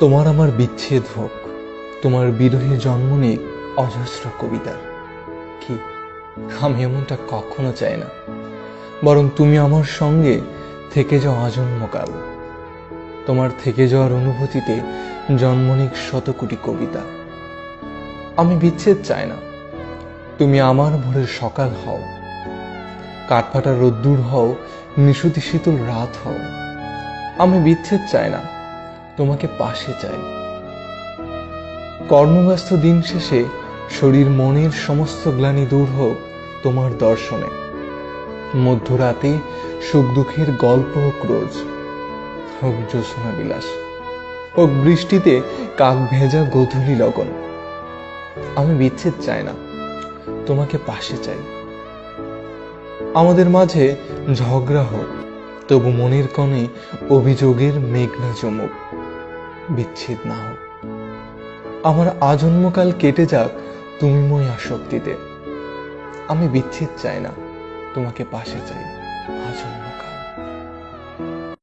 তোমার আমার বিচ্ছেদ হোক, তোমার বিরহে জন্ম নেই অজস্র কবিতার। কি? আমি এমনটা কখনো চাই না। বরং তুমি আমার সঙ্গে থেকে যাও আজন্মকাল তোমার থেকে যাওয়ার অনুভূতিতে জন্ম নিক শত কোটি কবিতা। আমি বিচ্ছেদ চাই না। তুমি আমার ভোরের সকাল হও। কাঠফাটা রোদ্দুর হও, নিশুতি শীতল রাত হও। আমি বিচ্ছেদ চাই না। তোমাকে পাশে চাই। কর্মব্যস্ত দিন শেষে শরীর মনের সমস্ত গ্লানি দূর হোক তোমার দর্শনে। মধ্যরাতে সুখ দুঃখের গল্প হোক রোজ। হোক জ্যোৎস্না বিলাস। হোক বৃষ্টিতে কাক ভেজা গধূলি লগন। আমি বিচ্ছেদ চাই না, তোমাকে পাশে চাই। আমাদের মাঝে ঝগড়া হোক, তবু মনের কণে অভিযোগের মেঘনা চমুক বিচ্ছেদ না হোক। আমার আজন্মকাল কেটে যাক তুমি মই আসক্তিতে। আমি বিচ্ছেদ চাই না, তোমাকে পাশে চাই আজন্মকাল।